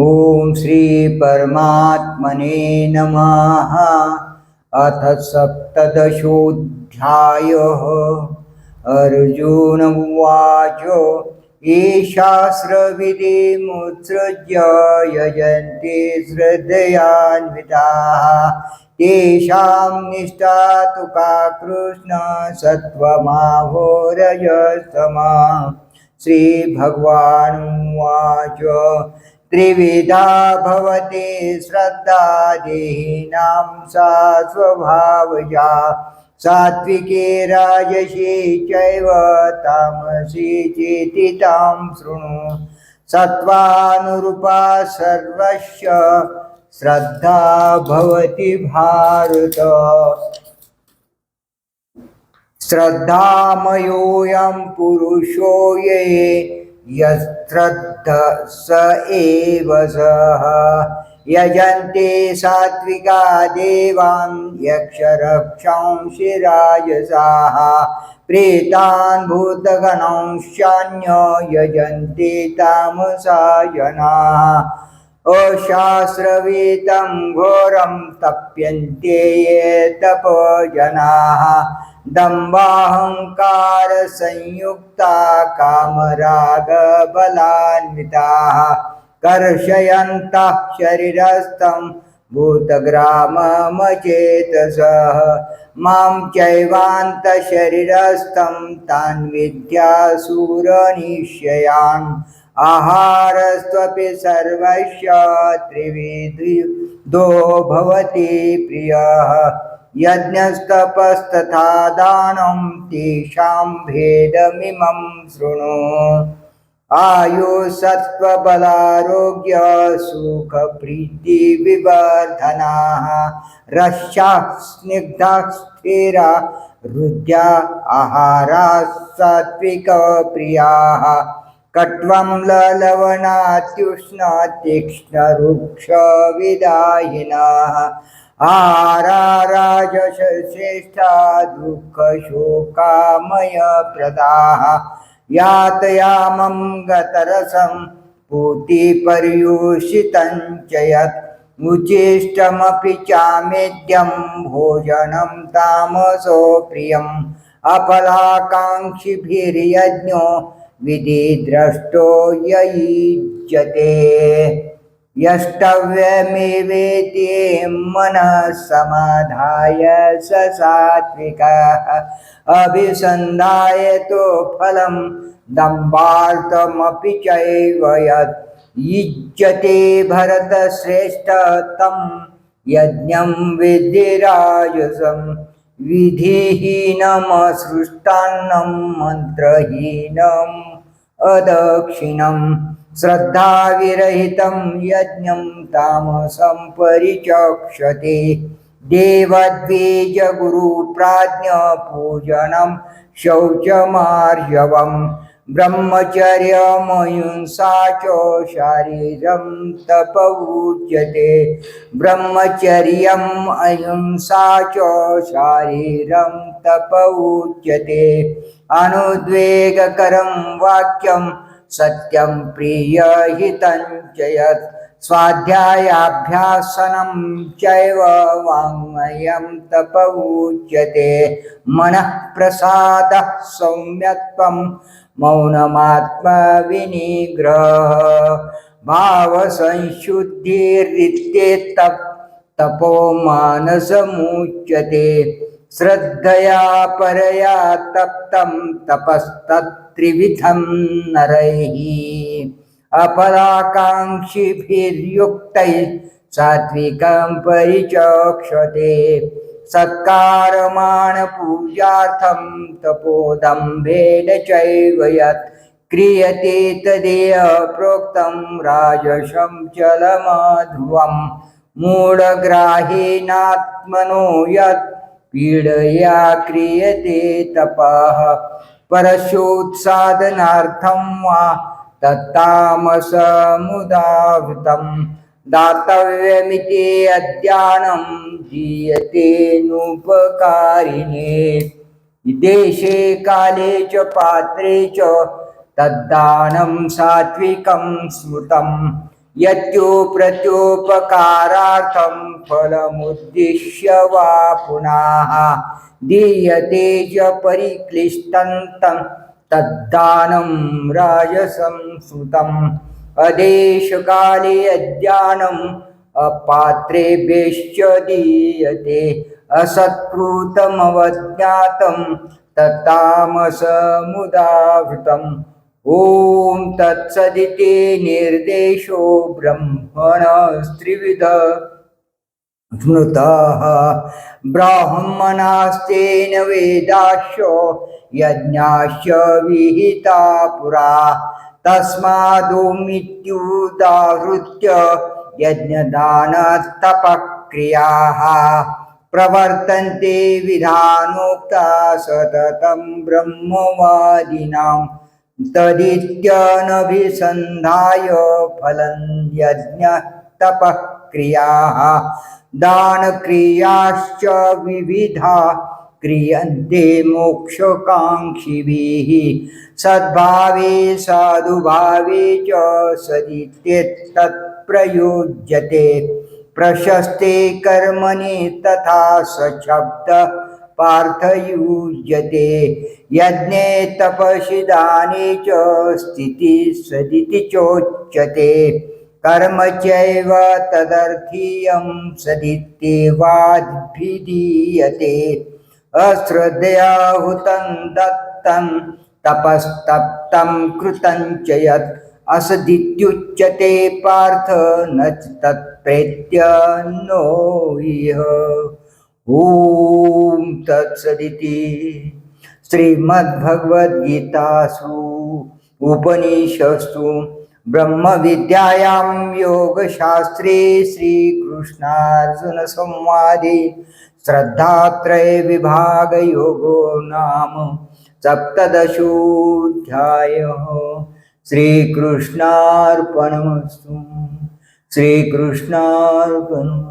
ॐ श्रीपरमात्मने नमः। अथ सप्तदशोऽध्यायः। अर्जुन उवाच ईशास्त्रविधिमुत्सृज्य यजन्ति श्रद्धयान्विताः तेषां निष्ठा तु का कृष्ण सत्त्वमाहोरजस्तमा। श्रीभगवानुवाच त्रिविधा भवति श्रद्धा देहिनां सा स्वभावजा। सात्विके राजसी चैव तामसी चेति तां शृणु। सत्त्वानुरूपा सर्वस्य श्रद्धा भवति भारत। श्रद्धामयोऽयं पुरुषो ये यश्रद्ध स एव सः। यजन्ते सात्विका देवान् यक्षरक्षांसि राजसाः प्रेतान् भूतगणांशान्य यजन्ते तामसा जनाः। अशास्त्रवेतं घोरं तप्यन्ते ये दम्बाहङ्कार दम्बाहङ्कारसंयुक्ता कामरागबलान्विताः कर्षयन्तः शरीरस्थं भूतग्राममचेतसः। मां चैवान्तशरीरस्थं तान् विद्यासुरनिश्चयान् आहारस्त्वपि सर्वस्य त्रिविधो भवति प्रियः। यज्ञस्तपस्तथा दानं तेषां भेदमिमं शृणु। आयुसत्त्वबलारोग्य सुखप्रीतिविवर्धनाः रस्याः स्निग्धाः स्थिरा हृद्या आहाराः सात्विकप्रियाः कट्वं ललवणात्युष्णतीक्ष्णरुक्षविदायिनः आराराजश्रेष्ठा दुःखशोकामयप्रदाः यातयामं गतरसं पूतिपर्युषितं च यत् उचिष्टमपि चामेद्यं भोजनं तामसो प्रियम् अपलाकाङ्क्षिभिर्यज्ञो विधिद्रष्टो ययुज्यते यष्टव्यमेवेति मनः समाधाय स सात्विकः। अभिसन्धाय तु फलं दम्बार्थमपि चैव यत्। युज्यते भरतश्रेष्ठ तं यज्ञं विधिराजसं विधिहीनमसृष्टान्नं मन्त्रहीनम् अदक्षिणम् श्रद्धाविरहितं यज्ञं तामसं परिचक्षते। देवद्वीजगुरुप्राज्ञपूजनं शौचमार्जवं ब्रह्मचर्यमहिंसा च शारीरं तपौच्यते ब्रह्मचर्यम् अहिंसा च शारीरं तपौच्यते अनुद्वेगकरं वाक्यं सत्यं प्रियहितं च यत् स्वाध्यायाभ्यासनं चैव वाङ्मयं तपौच्यते। मनः प्रसादः सौम्यत्वं मौनमात्मविनिग्रह। भावसंशुद्धिरित्येतत् तपो मानसमुच्यते श्रद्धया परया तप्तं तपस्तत्त्रिविधं नरैः। अपराकाङ्क्षिभिर्युक्तैः सात्विकं परिचक्षते। सत्कारमाणपूजार्थं तपोदम्भेन चैव यत् क्रियते तदेह प्रोक्तं राजशं चलमाध्वं मूढग्राहेणात्मनो यत् पीडया क्रियते तपः परशोत्साधनार्थं वा तत्तामसमुदावृतं दातव्यमिति अज्ञानं दीयतेनुपकारिणे देशे काले च पात्रे च तद्दानं सात्विकं स्मृतं यत्यो प्रत्युपकारार्थं फलमुद्दिश्य वा पुनः दीयते च परिक्लिष्टं तं तद्दानं राजसं सुतम्। अदेशकाले अज्ञानम् अपात्रेभ्यश्च दीयते। असत्कृतमवज्ञातं तत्तामसमुदावृतम् ॐ तत्सदिति निर्देशो ब्रह्मणस्त्रिविध। स्मृतः ब्राह्मणास्तेन वेदाश्च यज्ञाश्च विहिता पुरा। तस्मादोमित्युदाहृत्य यज्ञदानतपक्रियाः प्रवर्तन्ते विधानोक्ता सततं ब्रह्मवादिनां तदित्यनभिसन्धाय फलं यज्ञतपक्रियाः दानक्रियाश्च विविधा क्रियन्ते मोक्षकाङ्क्षिभिः सद्भावे साधुभावे च सदित्येतत्प्रयुज्यते प्रशस्ते कर्मणि तथा सशब्द पार्थयुज्यते। यज्ञे तपसि दाने च स्थितिः सदिति चोच्यते। कर्म चैव तदर्थीयं सदित्येवाभिधीयते अश्रद्धया हुतं दत्तं तपस्तप्तं कृतं च यत् असदित्युच्यते पार्थ न च तत्प्रेत्य नो इह। ॐ तत्सदिति। श्रीमद्भगवद्गीतासु उपनिषत्सु ब्रह्मविद्यायां योगशास्त्रे श्रीकृष्णार्जुनसंवादे श्रद्धात्रयविभागयोगो नाम सप्तदशोऽध्यायः श्रीकृष्णार्पणमस्तु। श्रीकृष्णार्पणम्